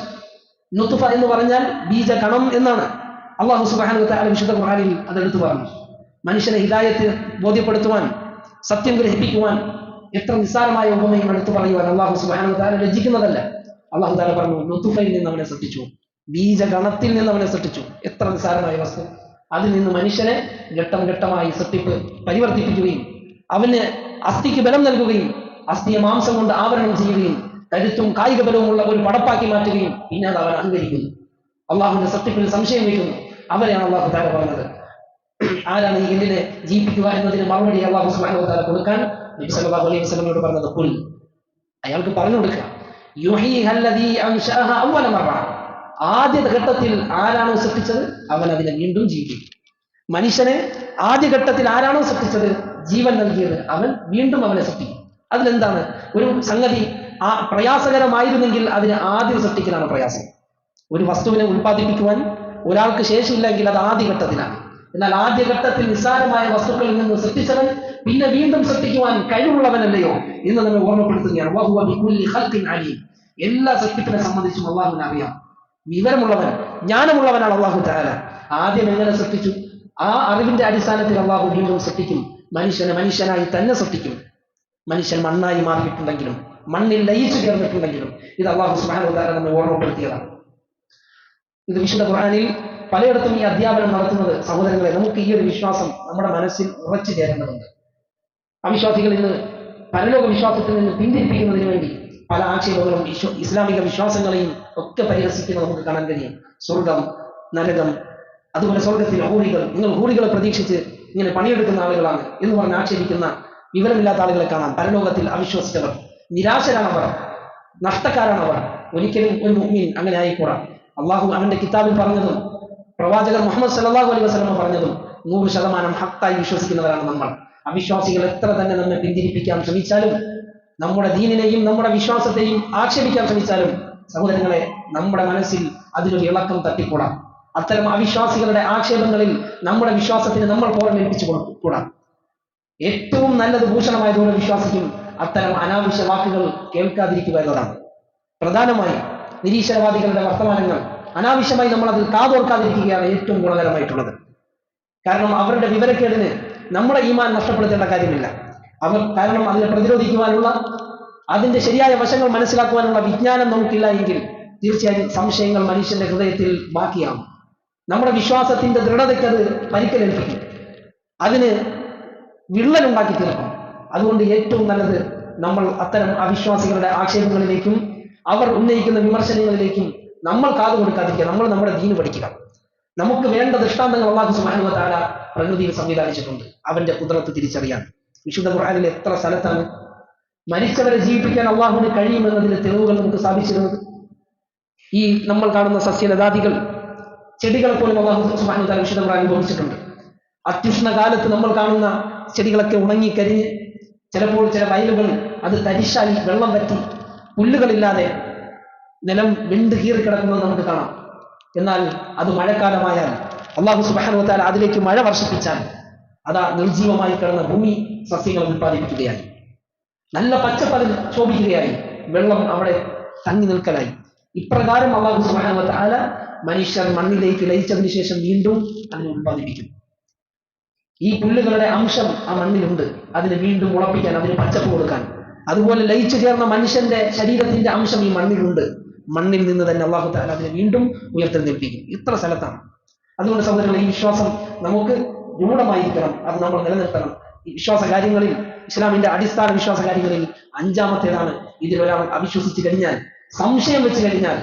നുത്തുഫ എന്ന് പറഞ്ഞാൽ ബീജകണം എന്നാണ്. അള്ളാഹു വതആല വിശുദ്ധ ഖുർആനിൽ അതെടുത്തു പറഞ്ഞു. മനുഷ്യനെ ഹിദായത്ത് ബോധ്യപ്പെടുത്തുവാൻ സത്യം ഗ്രഹിപ്പിക്കുവാൻ എത്ര നിസ്സാരമായ ഉപമയും എടുത്തു പറയുവാൻ അള്ളാഹു സുബ്ഹാനഹു രചിക്കുന്നതല്ല. അള്ളാഹു താല പറഞ്ഞു നുത്തുഫയിൽ നിന്ന് അവനെ സൃഷ്ടിച്ചു. ബീജഗണത്തിൽ നിന്ന് അവനെ സൃഷ്ടിച്ചു. എത്ര നിസ്സാരമായ വസ്തു. അതിൽ നിന്ന് മനുഷ്യനെ ഘട്ടം ഘട്ടമായി സൃഷ്ടിപ്പ് പരിവർത്തിപ്പിക്കുകയും അവന് അസ്ഥിക്ക് ബലം നൽകുകയും അസ്ഥിയെ മാംസം കൊണ്ട് ആവരണം ചെയ്യുകയും കരുത്തും കായിക ഉള്ള ഒരു പടപ്പാക്കി മാറ്റുകയും പിന്നെ അത് അവൻ അഹങ്കരിക്കുന്നു അള്ളാഹുവിന്റെ സൃഷ്ടിപ്പിൽ സംശയം വയ്ക്കുന്നു. അവരെയാണ് അള്ളാഹു താല പറഞ്ഞത്. ആരാണ് ഈ എല്ലിനെ ജീവിപ്പിക്കുക എന്നതിന് മറുപടി അള്ളാഹു സ്മാനോ താല കൊടുക്കാൻ നബി സല്ലാഹു അലൈഹി വസ്ലമിനോട് പറഞ്ഞത് പുൽ അയാൾക്ക് പറഞ്ഞു കൊടുക്കുക. ആദ്യ ഘട്ടത്തിൽ ആരാണോ സൃഷ്ടിച്ചത്? അവൻ അതിനെ വീണ്ടും ജീവിക്കും. മനുഷ്യനെ ആദ്യ ഘട്ടത്തിൽ ആരാണോ സൃഷ്ടിച്ചത്? ജീവൻ നൽകിയത് അവൻ വീണ്ടും അവനെ സൃഷ്ടിക്കും. അതിലെന്താണ്? ഒരു സംഗതി ആ പ്രയാസകരമായിരുന്നെങ്കിൽ അതിനെ ആദ്യം സൃഷ്ടിക്കലാണ് പ്രയാസം. ഒരു വസ്തുവിനെ ഉൽപ്പാദിപ്പിക്കുവാൻ ഒരാൾക്ക് ശേഷിയില്ലെങ്കിൽ അത് ആദ്യ ഘട്ടത്തിലാണ്. എന്നാൽ ആദ്യ ഘട്ടത്തിൽ നിസ്സാരമായ വസ്തുക്കളിൽ നിന്ന് സൃഷ്ടിച്ചവൻ പിന്നെ വീണ്ടും സൃഷ്ടിക്കുവാൻ കഴിവുള്ളവനല്ലയോ എന്ന് നമ്മൾ ഓർമ്മപ്പെടുത്തുകയാണ്. എല്ലാ സൃഷ്ടിപ്പിനെ സംബന്ധിച്ചും അള്ളാഹുവിന് അറിയാം. വിവരമുള്ളവൻ ജ്ഞാനമുള്ളവനാണ് അള്ളാഹു താല ആദ്യം എങ്ങനെ സൃഷ്ടിച്ചു? ആ അറിവിന്റെ അടിസ്ഥാനത്തിൽ അള്ളാഹു വീണ്ടും സൃഷ്ടിക്കും. മനുഷ്യനെ മനുഷ്യനായി തന്നെ സൃഷ്ടിക്കും. മനുഷ്യൻ മണ്ണായി മാറിയിട്ടുണ്ടെങ്കിലും മണ്ണിൽ ലയിച്ചു ചേർന്നിട്ടുണ്ടെങ്കിലും ഇത് അള്ളാഹു സുബ്ഹാനഹു വ തആല നമ്മെ ഓർമ്മപ്പെടുത്തിയതാണ്. ഇത് വിശുദ്ധ ഖുർആനിൽ പലയിടത്തും ഈ അധ്യാപനം നടത്തുന്നത് സഹോദരങ്ങളെ നമുക്ക് ഈ ഒരു വിശ്വാസം നമ്മുടെ മനസ്സിൽ ഉറച്ചു ചേരേണ്ടതുണ്ട്. അവിശ്വാസികൾ ഇന്ന് പരലോക വിശ്വാസത്തിൽ നിന്ന് പിന്തിരിപ്പിക്കുന്നതിന് വേണ്ടി പല ആക്ഷേപങ്ങളും ഇസ്ലാമിക വിശ്വാസങ്ങളെയും ഒക്കെ പരിഹസിക്കുന്നത് നമുക്ക് കാണാൻ കഴിയും. സ്വർഗം നരകം അതുപോലെ സ്വർഗത്തിൽ ഹൂറികൾ നിങ്ങൾ ഹൂറികളെ പ്രതീക്ഷിച്ച് ഇങ്ങനെ പണിയെടുക്കുന്ന ആളുകളാണ് എന്ന് പറഞ്ഞ് ആക്ഷേപിക്കുന്ന വിവരമില്ലാത്ത ആളുകളെ കാണാം. പരലോകത്തിൽ അവിശ്വസിച്ചവർ നിരാശരാണവർ നഷ്ടക്കാരാണവർ. ഒരിക്കലും ഒരു മുഹ്മീൻ അങ്ങനെ ആയിക്കൂടാ. അള്ളാഹു അവന്റെ കിതാബിൽ പറഞ്ഞതും പ്രവാചകർ മുഹമ്മദ് സല്ലല്ലാഹു അലൈഹി വസ്ലമ പറഞ്ഞതും നൂറ് ശതമാനം ഹത്തായി വിശ്വസിക്കുന്നവരാണ് നമ്മൾ. അവിശ്വാസികൾ എത്ര തന്നെ നമ്മെ പിന്തിരിപ്പിക്കാൻ ശ്രമിച്ചാലും നമ്മുടെ ദീനിനെയും നമ്മുടെ വിശ്വാസത്തെയും ആക്ഷേപിക്കാൻ ശ്രമിച്ചാലും സഹോദരങ്ങളെ നമ്മുടെ മനസ്സിൽ അതിനൊരു ഇളക്കം തട്ടിക്കൂടാം. അത്തരം അവിശ്വാസികളുടെ ആക്ഷേപങ്ങളിൽ നമ്മുടെ വിശ്വാസത്തിന് നമ്മൾ പോരമേൽപ്പിച്ചു കൂടാം ഏറ്റവും നല്ലത് ഭൂഷണമായതുകൊണ്ട് വിശ്വാസിക്കും അത്തരം അനാവശ്യ വാക്കുകൾ കേൾക്കാതിരിക്കുക എന്നതാണ്. പ്രധാനമായും നിരീശ്വരവാദികളുടെ വർത്തമാനങ്ങൾ അനാവശ്യമായി നമ്മൾ അതിൽ കാതോർക്കാതിരിക്കുകയാണ് ഏറ്റവും ഗുണകരമായിട്ടുള്ളത്. കാരണം അവരുടെ വിവരക്കേടിന് നമ്മുടെ ഈമാൻ നഷ്ടപ്പെടുത്തേണ്ട കാര്യമില്ല. അവർ കാരണം അതിനെ പ്രതിരോധിക്കുവാനുള്ള അതിന്റെ ശരിയായ വശങ്ങൾ മനസ്സിലാക്കുവാനുള്ള വിജ്ഞാനം നമുക്കില്ല എങ്കിൽ തീർച്ചയായും സംശയങ്ങൾ മനുഷ്യന്റെ ഹൃദയത്തിൽ ബാക്കിയാവും നമ്മുടെ വിശ്വാസത്തിന്റെ ദൃഢതയ്ക്ക് അത് പരിക്കലേൽപ്പിക്കും. അതിന് വിള്ളലുണ്ടാക്കി തീർക്കും. അതുകൊണ്ട് ഏറ്റവും നല്ലത് നമ്മൾ അത്തരം അവിശ്വാസികളുടെ ആക്ഷേപങ്ങളിലേക്കും അവർ ഉന്നയിക്കുന്ന വിമർശനങ്ങളിലേക്കും നമ്മൾ കാതു കൊടുക്കാതിരിക്കുക നമ്മൾ നമ്മുടെ ദീന് പഠിക്കുക. നമുക്ക് വേണ്ട ദൃഷ്ടാന്തങ്ങൾ അള്ളാഹു വ തആല പ്രകൃതിയിൽ സംവിധാനിച്ചിട്ടുണ്ട്. അവന്റെ കുതിരത്ത് തിരിച്ചറിയാൻ. വിശുദ്ധ ഖുർആനിൽ എത്ര സ്ഥലത്താണ് മരിച്ചവരെ ജീവിപ്പിക്കാൻ അള്ളാഹുവിന് കഴിയുമെന്നതിന്റെ തെളിവുകൾ നമുക്ക് സാധിച്ചിരുന്നത് ഈ നമ്മൾ കാണുന്ന സസ്യലതാദികൾ ചെടികളെ പോലും അള്ളാഹു വ തആല വിശുദ്ധ ഖുർആനിൽ ബോധിച്ചിട്ടുണ്ട്. അത്യുഷ്ണ കാലത്ത് നമ്മൾ കാണുന്ന ചെടികളൊക്കെ ഉണങ്ങിക്കരിഞ്ഞ് ചിലപ്പോൾ ചില വയലുകൾ അത് തരിശായി വെള്ളം പറ്റി പുല്ലുകളില്ലാതെ നിലം വിണ്ട് കീറിക്കിടക്കുന്നത് നമുക്ക് കാണാം. എന്നാൽ അത് മഴക്കാലമായാൽ അള്ളാഹു സുബാനുവത്താൽ അതിലേക്ക് മഴ വർഷിപ്പിച്ചാൽ അതാ നിർജീവമായി കിടന്ന ഭൂമി സസ്യങ്ങൾ ഉൽപ്പാദിപ്പിക്കുകയായി. നല്ല പച്ചപ്പതിൽ ശോഭിക്കുകയായി. വെള്ളം അവിടെ തങ്ങി നിൽക്കലായി. ഇപ്രകാരം അള്ളാഹു സുബാനുവത്താല മനുഷ്യർ മണ്ണിലേക്ക് ലയിച്ചതിന് ശേഷം വീണ്ടും അതിനെ ഉൽപ്പാദിപ്പിക്കും. ഈ പുല്ലുകളുടെ അംശം ആ മണ്ണിലുണ്ട്. അതിന് വീണ്ടും മുളപ്പിക്കാൻ അതിന് പച്ചപ്പ് കൊടുക്കാൻ. അതുപോലെ ലയിച്ചു ചേർന്ന മനുഷ്യന്റെ ശരീരത്തിന്റെ അംശം ഈ മണ്ണിലുണ്ട്. മണ്ണിൽ നിന്ന് തന്നെ അള്ളാഹു താല അതിനെ വീണ്ടും ഉയർത്തെഴുന്നേൽപ്പിക്കും. ഇത്ര സ്ഥലത്താണ്. അതുകൊണ്ട് സഹോദരങ്ങളെ ഈ വിശ്വാസം നമുക്ക് രൂഢമായിരിക്കണം അത് നമ്മൾ നിലനിർത്തണം. വിശ്വാസ കാര്യങ്ങളിൽ ഇസ്ലാമിന്റെ അടിസ്ഥാന വിശ്വാസ കാര്യങ്ങളിൽ അഞ്ചാമത്തേതാണ്. ഇതിൽ ഒരാൾ അവിശ്വസിച്ച് കഴിഞ്ഞാൽ സംശയം വെച്ച് കഴിഞ്ഞാൽ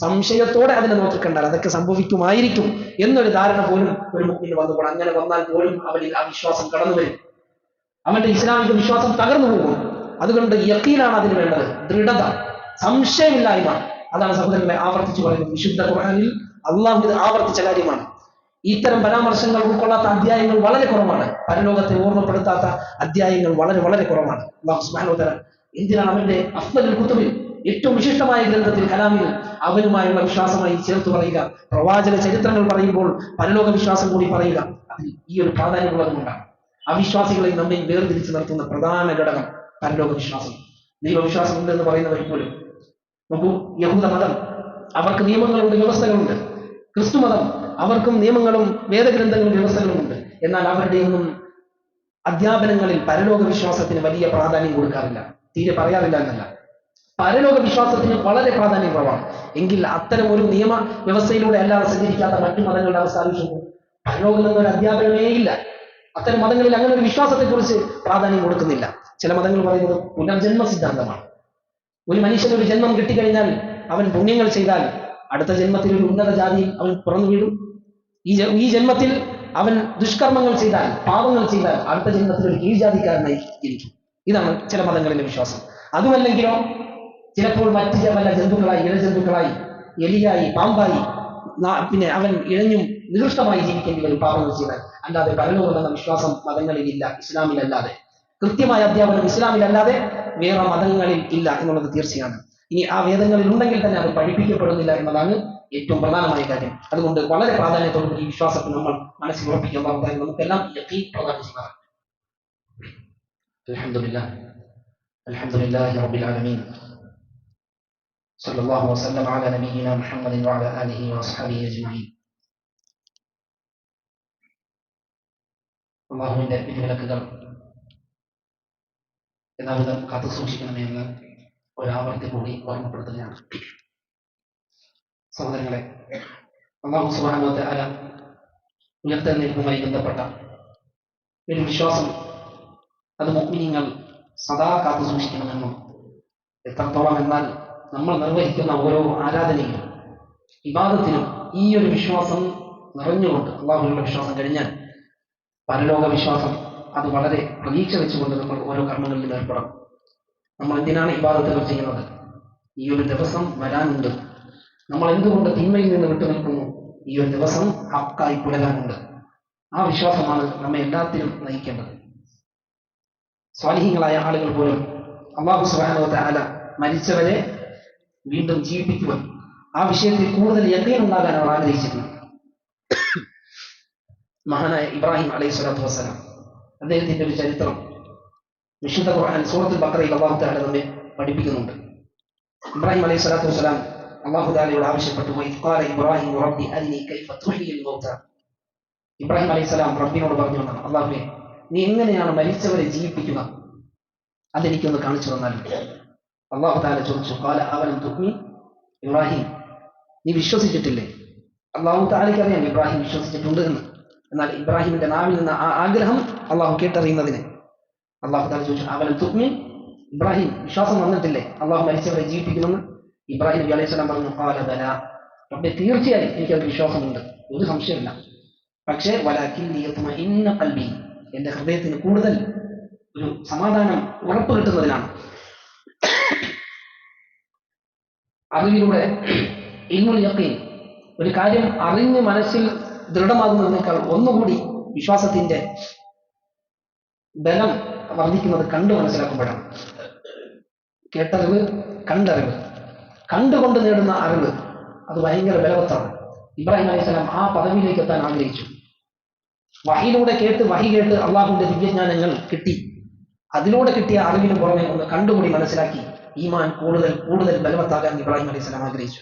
സംശയത്തോടെ അതിനെ നോക്കിക്കണ്ടാൽ അതൊക്കെ സംഭവിക്കുമായിരിക്കും എന്നൊരു ധാരണ പോലും ഒരു മുക്കിന് വന്നുകൂടാ. അങ്ങനെ വന്നാൽ പോലും അവനിൽ ആ വിശ്വാസം കടന്നു വരും. അവന്റെ ഇസ്ലാമിക വിശ്വാസം തകർന്നു പോകും അതുകൊണ്ട് യക്കീനാണ് അതിന് വേണ്ടത്. ദൃഢത. സംശയമില്ലായ്മ. അതാണ് സഹോദരങ്ങളെ ആവർത്തിച്ചു പറയുന്നത്. വിശുദ്ധ ഖുർആനിൽ അള്ളാഹു ഇത് ആവർത്തിച്ച കാര്യമാണ്. ഇത്തരം പരാമർശങ്ങൾ ഉൾക്കൊള്ളാത്ത അധ്യായങ്ങൾ വളരെ കുറവാണ്. പരലോകത്തെ ഓർമ്മപ്പെടുത്താത്ത അധ്യായങ്ങൾ വളരെ വളരെ കുറവാണ്. അള്ളാഹു തആല എന്തിനാണ് അവന്റെ അഫ്ദലുൽ കുത്തുബിൽ ഏറ്റവും വിശിഷ്ടമായ ഗ്രന്ഥത്തിൽ കലാമിൽ അവനുമായുള്ള വിശ്വാസമായി ചേർത്ത് പറയുക? പ്രവാചക ചരിത്രങ്ങൾ പറയുമ്പോൾ പരലോക വിശ്വാസം കൂടി പറയുക. അതിൽ ഈ ഒരു പ്രാധാന്യമുള്ളതുകൊണ്ടാണ് അവിശ്വാസികളെ നമ്മെ വേർതിരിച്ച് നിർത്തുന്ന പ്രധാന ഘടകം പരലോക വിശ്വാസം. ദൈവവിശ്വാസം ഉണ്ടെന്ന് പറയുന്നവർ പോലും നോക്കൂ യഹൂദ മതം. അവർക്ക് നിയമങ്ങളുണ്ട് വ്യവസ്ഥകളുണ്ട്. ക്രിസ്തു മതം അവർക്കും നിയമങ്ങളും വേദഗ്രന്ഥങ്ങളും വ്യവസ്ഥകളുമുണ്ട്. എന്നാൽ അവരുടെയൊന്നും അധ്യാപനങ്ങളിൽ പരലോക വിശ്വാസത്തിന് വലിയ പ്രാധാന്യം കൊടുക്കാറില്ല. തീരെ പറയാറില്ല എന്നല്ല. പരലോക വിശ്വാസത്തിന് വളരെ പ്രാധാന്യം കുറവാണ് എങ്കിൽ അത്തരം ഒരു നിയമ വ്യവസ്ഥയിലൂടെ അല്ലാതെ സഞ്ചരിക്കാത്ത മറ്റു മതങ്ങളുടെ അവസ്ഥ ആവശ്യമുണ്ട് പരലോകം എന്നൊരു അധ്യാപനമേ ഇല്ല. അത്തരം മതങ്ങളിൽ അങ്ങനെ ഒരു വിശ്വാസത്തെക്കുറിച്ച് പ്രാധാന്യം കൊടുക്കുന്നില്ല. ചില മതങ്ങൾ പറയുന്നത് പുനർജന്മ സിദ്ധാന്തമാണ്. ഒരു മനുഷ്യന് ഒരു ജന്മം കിട്ടിക്കഴിഞ്ഞാൽ അവൻ പുണ്യങ്ങൾ ചെയ്താൽ അടുത്ത ജന്മത്തിൽ ഒരു ഉന്നത ജാതിയിൽ അവൻ പിറന്നു വീഴും. ഈ ഈ ജന്മത്തിൽ അവൻ ദുഷ്കർമ്മങ്ങൾ ചെയ്താൽ പാപങ്ങൾ ചെയ്താൽ അടുത്ത ജന്മത്തിൽ ഒരു കീഴ്ജാതിക്കാരനായി ഇരിക്കും. ഇതാണ് ചില മതങ്ങളിലെ വിശ്വാസം. അതുമല്ലെങ്കിലോ ചിലപ്പോൾ മറ്റ് ചില ജന്തുക്കളായി ഇഴജന്തുക്കളായി എലിയായി പാമ്പായി പിന്നെ അവൻ ഇഴഞ്ഞും നികൃഷ്ടമായി ജീവിക്കേണ്ടി വരും പാപങ്ങൾ ചെയ്താൽ. അല്ലാതെ പരലോകം എന്ന വിശ്വാസം മതങ്ങളിലില്ല ഇസ്ലാമിലല്ലാതെ. കൃത്യമായ അധ്യാപനം ഇസ്ലാമിലല്ലാതെ വേറെ മതങ്ങളിൽ ഇല്ല എന്നുള്ളത് തീർച്ചയാണ് ഇനി ആ വേദങ്ങളിൽ ഉണ്ടെങ്കിൽ തന്നെ അത് പഠിപ്പിക്കപ്പെടുന്നില്ല എന്നതാണ് ഏറ്റവും പ്രധാനമായ കാര്യം അതുകൊണ്ട് വളരെ പ്രാധാന്യത്തോടുകൂടി ഈ വിശ്വാസത്തെ നമ്മൾ മനസ്സിൽ ഉറപ്പിക്കാൻ പാകുന്നതായി നമുക്കെല്ലാം യഖീൻ പ്രദാനം ചെയ്യുക അൽഹംദുലില്ലാ അൽഹംദുലില്ലാഹി റബ്ബിൽ ആലമീൻ صلى الله وسلم على نبينا محمد وعلى آله وأصحابه أجمعين അള്ളാഹുവിന്റെ വിധിവിലക്കുകൾ യഥാവിധം കാത്തു സൂക്ഷിക്കണമെന്ന് ഒരാവർത്തി കൂടി ഓർമ്മപ്പെടുത്തുകയാണ്. സഹോദരങ്ങളെ അള്ളാഹു സുബാനുവത്തെ അല ഉയർത്തെഴുന്നേൽപ്പുമായി ബന്ധപ്പെട്ട ഒരു വിശ്വാസം അത് മുഗ്മിനിങ്ങൾ സദാ കാത്തു സൂക്ഷിക്കണമെന്നും എത്രത്തോളം എന്നാൽ നമ്മൾ നിർവഹിക്കുന്ന ഓരോ ആരാധനയിലും വിവാദത്തിലും ഈ ഒരു വിശ്വാസം നിറഞ്ഞുകൊണ്ട് അള്ളാഹുവിനുള്ള വിശ്വാസം കഴിഞ്ഞാൽ പരലോക വിശ്വാസം അത് വളരെ പ്രതീക്ഷ വെച്ചുകൊണ്ട് നമ്മൾ ഓരോ കർമ്മങ്ങളിലും ഏർപ്പെടണം. നമ്മൾ എന്തിനാണ് ഇബാദത്തുകൾ ചെയ്യുന്നത്? ഈ ഒരു ദിവസം വരാനുണ്ട്. നമ്മൾ എന്തുകൊണ്ട് തിന്മയിൽ നിന്ന് വിട്ടുനിൽക്കുന്നു ഈ ഒരു ദിവസം ഹക്കായി പുലരാനുണ്ട്. ആ വിശ്വാസമാണ് നമ്മെ എല്ലാത്തിലും നയിക്കേണ്ടത്. സ്വാലിഹികളായ ആളുകൾ പോലും അള്ളാഹു സുബാനോത്ത ആല മരിച്ചവരെ വീണ്ടും ജീവിപ്പിക്കുവാൻ ആ വിഷയത്തിൽ കൂടുതൽ യക്കീനുണ്ടാകാൻ അവർ ആഗ്രഹിച്ചിരുന്നു മഹാനായ ഇബ്രാഹിം അലൈഹി സ്വലാത്തു വസ്സലാം അദ്ദേഹത്തിന്റെ ഒരു ചരിത്രം. വിശുദ്ധ ഖുർആൻ സൂറത്തുൽ ബക്കറയിൽ അള്ളാഹു താല നമ്മെ പഠിപ്പിക്കുന്നുണ്ട്. ഇബ്രാഹിം അലൈഹി സ്വലാത്തു വസ്സലാം അള്ളാഹു താലയോട് ആവശ്യപ്പെട്ടു ഇബ്രാഹിം ഇബ്രാഹിം അലൈഹി സ്വലാം റബ്ബിനോട് പറഞ്ഞു എന്നാണ് അള്ളാഹുബെ നീ എങ്ങനെയാണ് മരിച്ചവരെ ജീവിപ്പിക്കുക? അതെനിക്കൊന്ന് കാണിച്ചു തന്നാലും? അള്ളാഹു താല ചോദിച്ചു കാല അവനും തുക്മി ഇബ്രാഹിം. നീ വിശ്വസിച്ചിട്ടില്ലേ? അള്ളാഹു താലയ്ക്ക് അറിയാം ഇബ്രാഹിം വിശ്വസിച്ചിട്ടുണ്ട് എന്ന്. എന്നാൽ ഇബ്രാഹിമിന്റെ നാവിൽ നിന്ന് ആ ആഗ്രഹം അള്ളാഹു കേട്ടറിയുന്നതിന് അള്ളാഹു താല ചോദിച്ചു അവനും തുഗ്മി ഇബ്രാഹിം വിശ്വാസം വന്നിട്ടില്ലേ? അള്ളാഹു മരിച്ചവരെ ജീവിപ്പിക്കുമെന്ന് ഇബ്രാഹിം നബി അലൈഹി പറഞ്ഞു കാല ബല. എനിക്ക് തീർച്ചയായും എനിക്കത് വിശ്വാസമുണ്ട് ഒരു സംശയമില്ല പക്ഷേ ഇന്ന കൽബി എന്റെ ഹൃദയത്തിന് കൂടുതൽ ഒരു സമാധാനം ഉറപ്പ് കിട്ടുന്നതിനാണ്. അറിവിലൂടെ ഇൽമുൽ ഒരു കാര്യം അറിഞ്ഞ് മനസ്സിൽ ദൃഢമാകുന്നതിനേക്കാൾ ഒന്നുകൂടി വിശ്വാസത്തിന്റെ ബലം വർദ്ധിക്കുന്നത് കണ്ടു മനസ്സിലാക്കുമ്പോഴാണ് കേട്ടറിവ് കണ്ടറിവ്. കണ്ടുകൊണ്ട് നേടുന്ന അറിവ് അത് ഭയങ്കര ബലവത്താണ്. ഇബ്രാഹിം അലൈഹി സ്വലാം ആ പദവിയിലേക്ക് എത്താൻ ആഗ്രഹിച്ചു. വഹിയിലൂടെ കേട്ട് വഹി കേട്ട് അള്ളാഹുവിന്റെ ദിവ്യജ്ഞാനങ്ങൾ കിട്ടി. അതിലൂടെ കിട്ടിയ അറിവിന് പുറമെ ഒന്ന് കണ്ടുകൂടി മനസ്സിലാക്കി ഈമാൻ കൂടുതൽ കൂടുതൽ ബലവത്താകാൻ ഇബ്രാഹിം അലൈഹി സ്വലാം ആഗ്രഹിച്ചു.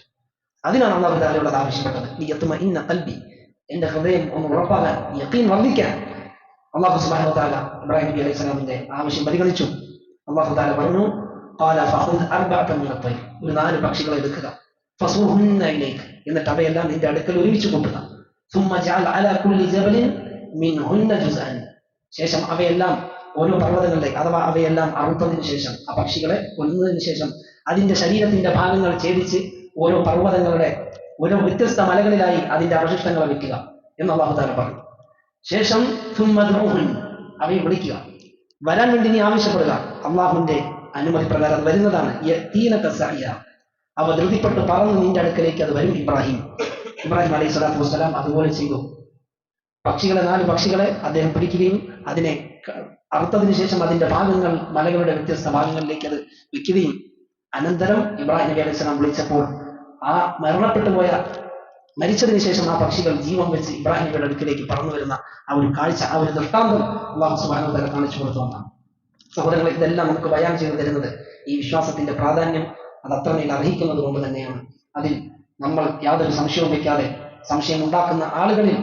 അതിനാണ് അള്ളാഹു താലയോട് ആവശ്യപ്പെട്ടത് നീ എത്തുമ ഇന്ന കൽബി എന്റെ ഹൃദയം ഒന്ന് ഉറപ്പാകാൻ യക്കീൻ വർദ്ധിക്കാൻ. അള്ളാഹു സുബാന താല ഇബ്രാഹിം നബി അലൈഹി സ്വലാമിന്റെ ആവശ്യം പരിഗണിച്ചു. അള്ളാഹു താല പറഞ്ഞു ഒരു നാല് പക്ഷികളെ എടുക്കുക എന്നിട്ട് അവയെല്ലാം നിന്റെ അടുക്കൽ ഒരുമിച്ച് കൂട്ടുക. ശേഷം അവയെല്ലാം ഓരോ പർവതങ്ങളിലേക്ക് അഥവാ അവയെല്ലാം അറുത്തതിന് ശേഷം ആ പക്ഷികളെ കൊന്നതിന് ശേഷം അതിന്റെ ശരീരത്തിന്റെ ഭാഗങ്ങൾ ഛേദിച്ച് ഓരോ പർവതങ്ങളുടെ ഒരു വ്യത്യസ്ത മലകളിലായി അതിന്റെ അവശിഷ്ടങ്ങൾ വെക്കുക എന്ന് അള്ളാഹു താല പറഞ്ഞു. ശേഷം അവയെ വിളിക്കുക. വരാൻ വേണ്ടി നീ ആവശ്യപ്പെടുക. അള്ളാഹുവിന്റെ അനുമതി പ്രകാരം വരുന്നതാണ്. അവ ധൃതിപ്പെട്ട് പറന്ന് നിന്റെ അടുക്കലേക്ക് അത് വരും ഇബ്രാഹിം. ഇബ്രാഹിം അലൈഹി സ്വലാത്തു വസ്സലാം അതുപോലെ ചെയ്തു. പക്ഷികളെ നാല് പക്ഷികളെ അദ്ദേഹം പിടിക്കുകയും അതിനെ അറുത്തതിനു ശേഷം അതിന്റെ ഭാഗങ്ങൾ മലകളുടെ വ്യത്യസ്ത ഭാഗങ്ങളിലേക്ക് അത് വിൽക്കുകയും അനന്തരം ഇബ്രാഹിം നബി അലൈഹി സ്വലാം വിളിച്ചപ്പോൾ ആ മരണപ്പെട്ടു പോയ മരിച്ചതിന് ശേഷം ആ പക്ഷികൾ ജീവൻ വെച്ച് ഇബ്രാഹിമിയുടെ അടുക്കിലേക്ക് പറന്നു വരുന്ന ആ ഒരു കാഴ്ച ആ ഒരു ദൃഷ്ടാന്തം അള്ളാഹു സുബാനു തല കാണിച്ചു കൊടുത്തു എന്നാണ് സഹോദരങ്ങളെ ഇതെല്ലാം നമുക്ക് ബയാൻ ചെയ്തു തരുന്നത് ഈ വിശ്വാസത്തിന്റെ പ്രാധാന്യം അത് അത്രമേൽ അർഹിക്കുന്നത് കൊണ്ട് തന്നെയാണ്. അതിൽ നമ്മൾ യാതൊരു സംശയവും വയ്ക്കാതെ സംശയം ഉണ്ടാക്കുന്ന ആളുകളിൽ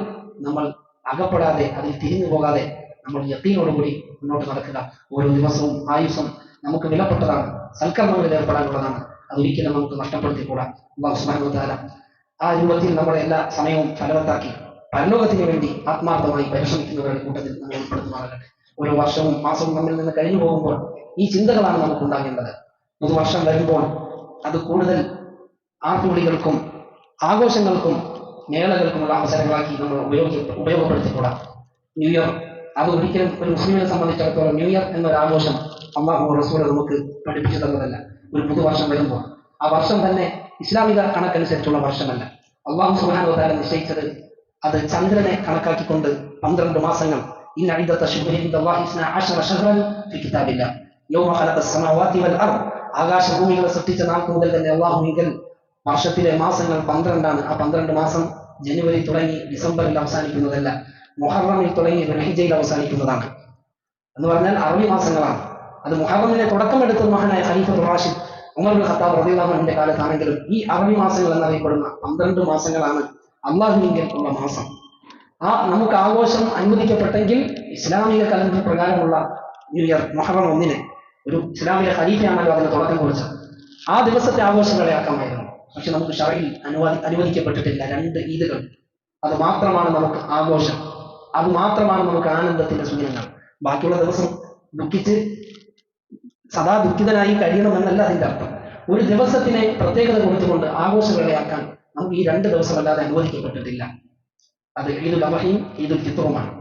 നമ്മൾ അകപ്പെടാതെ അതിൽ തിരിഞ്ഞു പോകാതെ നമ്മൾ യത്തീനോടുകൂടി മുന്നോട്ട് നടക്കുക. ഓരോ ദിവസവും ആയുസ്സും നമുക്ക് വിലപ്പെട്ടതാണ് സൽക്കർമ്മങ്ങളിൽ ഏർപ്പെടാനുള്ളതാണ്. അതൊരിക്കലും നമുക്ക് നഷ്ടപ്പെടുത്തിക്കൂടാ. അള്ളാഹു സുബ്ഹാനഹു വ ആ രൂപത്തിൽ നമ്മുടെ എല്ലാ സമയവും ഫലവത്താക്കി പരലോകത്തിന് വേണ്ടി ആത്മാർത്ഥമായി പരിശ്രമിക്കുന്നവരുടെ കൂട്ടത്തിൽ നമ്മൾ ഉൾപ്പെടുത്തുമാറാകട്ടെ. ഓരോ വർഷവും മാസവും നമ്മിൽ നിന്ന് കഴിഞ്ഞു പോകുമ്പോൾ ഈ ചിന്തകളാണ് നമുക്ക് ഉണ്ടാകേണ്ടത്. പുതുവർഷം വരുമ്പോൾ അത് കൂടുതൽ ആർപ്പുവിളികൾക്കും ആഘോഷങ്ങൾക്കും മേളകൾക്കുമുള്ള അവസരങ്ങളാക്കി നമ്മൾ ഉപയോഗി ഉപയോഗപ്പെടുത്തിക്കൂടാ. ന്യൂ ഇയർ അത് ഒരിക്കലും ഒരു മുസ്ലിമിനെ സംബന്ധിച്ചിടത്തോളം ന്യൂ ഇയർ എന്നൊരു ആഘോഷം അള്ളാഹു റസൂൽ നമുക്ക് പഠിപ്പിച്ചു തന്നതല്ല. ഒരു പുതുവർഷം വരുമ്പോൾ ആ വർഷം തന്നെ ഇസ്ലാമിക കണക്കനുസരിച്ചുള്ള വർഷമല്ല. അള്ളാഹു തആല നിശ്ചയിച്ചത് അത് ചന്ദ്രനെ കണക്കാക്കിക്കൊണ്ട് പന്ത്രണ്ട് മാസങ്ങൾ. ആകാശഭൂമികളെ സൃഷ്ടിച്ച നാൾ മുതൽ തന്നെ അള്ളാഹുവിങ്കൽ വർഷത്തിലെ മാസങ്ങൾ പന്ത്രണ്ടാണ്. ആ പന്ത്രണ്ട് മാസം ജനുവരി തുടങ്ങി ഡിസംബറിൽ അവസാനിക്കുന്നതല്ല. മൊഹറമിൽ തുടങ്ങി റഹിജയിൽ അവസാനിക്കുന്നതാണ്. എന്ന് പറഞ്ഞാൽ അറബി മാസങ്ങളാണ്. അത് മുഹറമിന്റെ തുടക്കമെടുത്ത മഹാനായ ഖലീഫത്ത് റാഷിദ് ഉമർ ബിൻ ഖത്താബ് റളിയല്ലാഹുവിന്റെ കാലത്താണെങ്കിലും ഈ അറബി മാസങ്ങൾ എന്നറിയപ്പെടുന്ന പന്ത്രണ്ട് മാസങ്ങളാണ് അള്ളാഹുവിങ്കിൽ ഉള്ള മാസം. ആ നമുക്ക് ആഘോഷം അനുവദിക്കപ്പെട്ടെങ്കിൽ ഇസ്ലാമിക കലണ്ടർ പ്രകാരമുള്ള ന്യൂ ഇയർ മൊഹറം ഒന്നിന് ഒരു ഇസ്ലാമിക ഖലീഫയാണല്ലോ അതിന് തുടക്കം കുറിച്ചത്. ആ ദിവസത്തെ ആഘോഷങ്ങളെ ആക്കാമായിരുന്നു. പക്ഷെ നമുക്ക് ഷറയിൽ അനുവാദി അനുവദിക്കപ്പെട്ടിട്ടില്ല. രണ്ട് ഈദുകൾ. അത് മാത്രമാണ് നമുക്ക് ആഘോഷം. അത് മാത്രമാണ് നമുക്ക് ആനന്ദത്തിന്റെ സൂചനകൾ. ബാക്കിയുള്ള ദിവസം ദുഃഖിച്ച് സദാ ദുഃഖിതനായി കഴിയണമെന്നല്ല അതിന്റെ അർത്ഥം. ഒരു ദിവസത്തിനെ പ്രത്യേകത കൊടുത്തുകൊണ്ട് ആഘോഷവേളയാക്കാൻ നമുക്ക് ഈ രണ്ട് ദിവസമല്ലാതെ അനുവദിക്കപ്പെട്ടിട്ടില്ല. അത് ഈദുൽ അബഹയും ഈദുൽ ഫിത്തറുമാണ്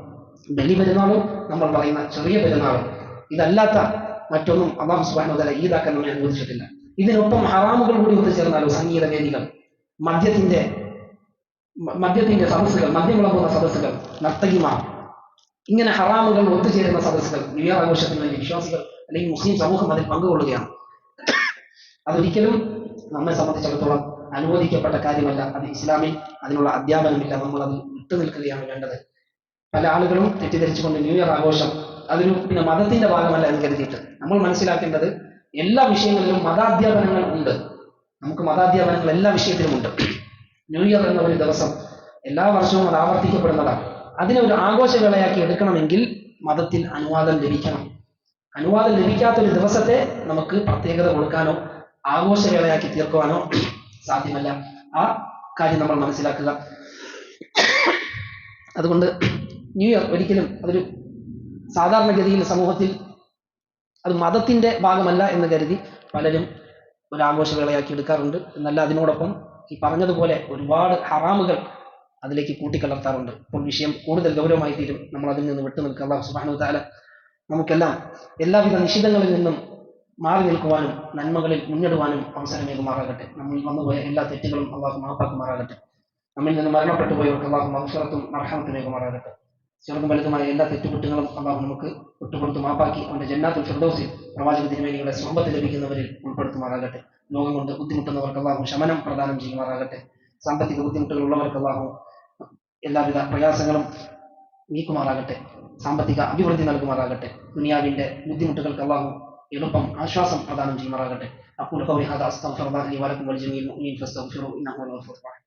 ബലി പെരുന്നാളും നമ്മൾ പറയുന്ന ചെറിയ പെരുന്നാളും. ഇതല്ലാത്ത മറ്റൊന്നും അള്ളാഹു സുബാനുതല ഈദാക്കാൻ നമ്മെ അനുവദിച്ചിട്ടില്ല. ഇതിനൊപ്പം ഹറാമുകൾ കൂടി ഒത്തുചേർന്നാലോ സംഗീത വേദികൾ മദ്യത്തിന്റെ മദ്യത്തിന്റെ സദസ്സുകൾ മദ്യം വിളമ്പുന്ന സദസ്സുകൾ നർത്തകിമാർ ഇങ്ങനെ ഹറാമുകൾ ഒത്തുചേരുന്ന സദസ്സുകൾ ന്യൂയർ ആഘോഷത്തിന് വിശ്വാസികൾ അല്ലെങ്കിൽ മുസ്ലിം സമൂഹം അതിൽ പങ്കുകൊള്ളുകയാണ്. അതൊരിക്കലും നമ്മെ സംബന്ധിച്ചിടത്തോളം അനുവദിക്കപ്പെട്ട കാര്യമല്ല. അത് ഇസ്ലാമിൽ അതിനുള്ള അധ്യാപനമില്ല. നമ്മൾ അത് വിട്ടു നിൽക്കുകയാണ് വേണ്ടത്. പല ആളുകളും തെറ്റിദ്ധരിച്ചുകൊണ്ട് ന്യൂ ഇയർ ആഘോഷം അതൊരു പിന്നെ മതത്തിന്റെ ഭാഗമല്ല എന്ന് കരുതിയിട്ട് നമ്മൾ മനസ്സിലാക്കേണ്ടത് എല്ലാ വിഷയങ്ങളിലും മതാധ്യാപനങ്ങൾ ഉണ്ട്. നമുക്ക് മതാധ്യാപനങ്ങൾ എല്ലാ വിഷയത്തിലും ഉണ്ട്. ന്യൂ ഇയർ എന്ന ഒരു ദിവസം എല്ലാ വർഷവും അത് ആവർത്തിക്കപ്പെടുന്നതാണ്. അതിനെ ഒരു ആഘോഷവേളയാക്കി എടുക്കണമെങ്കിൽ മതത്തിൽ അനുവാദം ലഭിക്കണം. അനുവാദം ലഭിക്കാത്തൊരു ദിവസത്തെ നമുക്ക് പ്രത്യേകത കൊടുക്കാനോ ആഘോഷവേളയാക്കി തീർക്കുവാനോ സാധ്യമല്ല. ആ കാര്യം നമ്മൾ മനസ്സിലാക്കുക. അതുകൊണ്ട് ന്യൂ ഇയർ ഒരിക്കലും അതൊരു സാധാരണഗതിയിൽ സമൂഹത്തിൽ അത് മതത്തിന്റെ ഭാഗമല്ല എന്ന് കരുതി പലരും ഒരു ആഘോഷവേളയാക്കി എടുക്കാറുണ്ട്. എന്നല്ല അതിനോടൊപ്പം ഈ പറഞ്ഞതുപോലെ ഒരുപാട് ഹറാമുകൾ അതിലേക്ക് കൂട്ടിക്കലർത്താറുണ്ട്. അപ്പോൾ വിഷയം കൂടുതൽ ഗൗരവമായി തീരും. നമ്മൾ അതിൽ നിന്ന് വിട്ടു നിൽക്കുക. അള്ളാഹു സുബ്ഹാനഹു താല നമുക്കെല്ലാം എല്ലാവിധ നിഷിദ്ധങ്ങളിൽ നിന്നും മാറി നിൽക്കുവാനും നന്മകളിൽ മുന്നിടുവാനും അവസരമേകുമാറാകട്ടെ. നമ്മൾ വന്നുപോയ എല്ലാ തെറ്റുകളും അള്ളാഹു മാപ്പാക്കുമാറാകട്ടെ. നമ്മിൽ നിന്ന് മരണപ്പെട്ടു പോയവർക്ക് അള്ളാഹു മഹുഷറത്തും മാറാകട്ടെ ചെറുതും വലുതുമായ എല്ലാ തെറ്റുകുറ്റങ്ങളും അള്ളാഹു നമുക്ക് വിട്ടുകൊടുത്ത് മാപ്പാക്കി അവന്റെ ജന്നാത്തുൽ ഫിർദോസിൽ പ്രവാചക തിരുമേനികളെ സ്വമ്പത്ത് ലഭിക്കുന്നവരിൽ ഉൾപ്പെടുത്തുമാറാകട്ടെ. ലോകം കൊണ്ട് ബുദ്ധിമുട്ടുന്നവർക്ക് അള്ളാഹു ശമനം പ്രദാനം ചെയ്യുമാറാകട്ടെ. സാമ്പത്തിക ബുദ്ധിമുട്ടുകൾ ഉള്ളവർക്ക് അള്ളാഹു എല്ലാവിധ പ്രയാസങ്ങളും നീക്കുമാറാകട്ടെ. സാമ്പത്തിക അഭിവൃദ്ധി നൽകുമാറാകട്ടെ. ദുനിയാവിന്റെ ബുദ്ധിമുട്ടുകൾക്ക് അള്ളാഹു എളുപ്പം ആശ്വാസം പ്രദാനം ചെയ്യുമാറാകട്ടെ. അപ്പോൾ വലക്കും വൽ ഇന്നഹു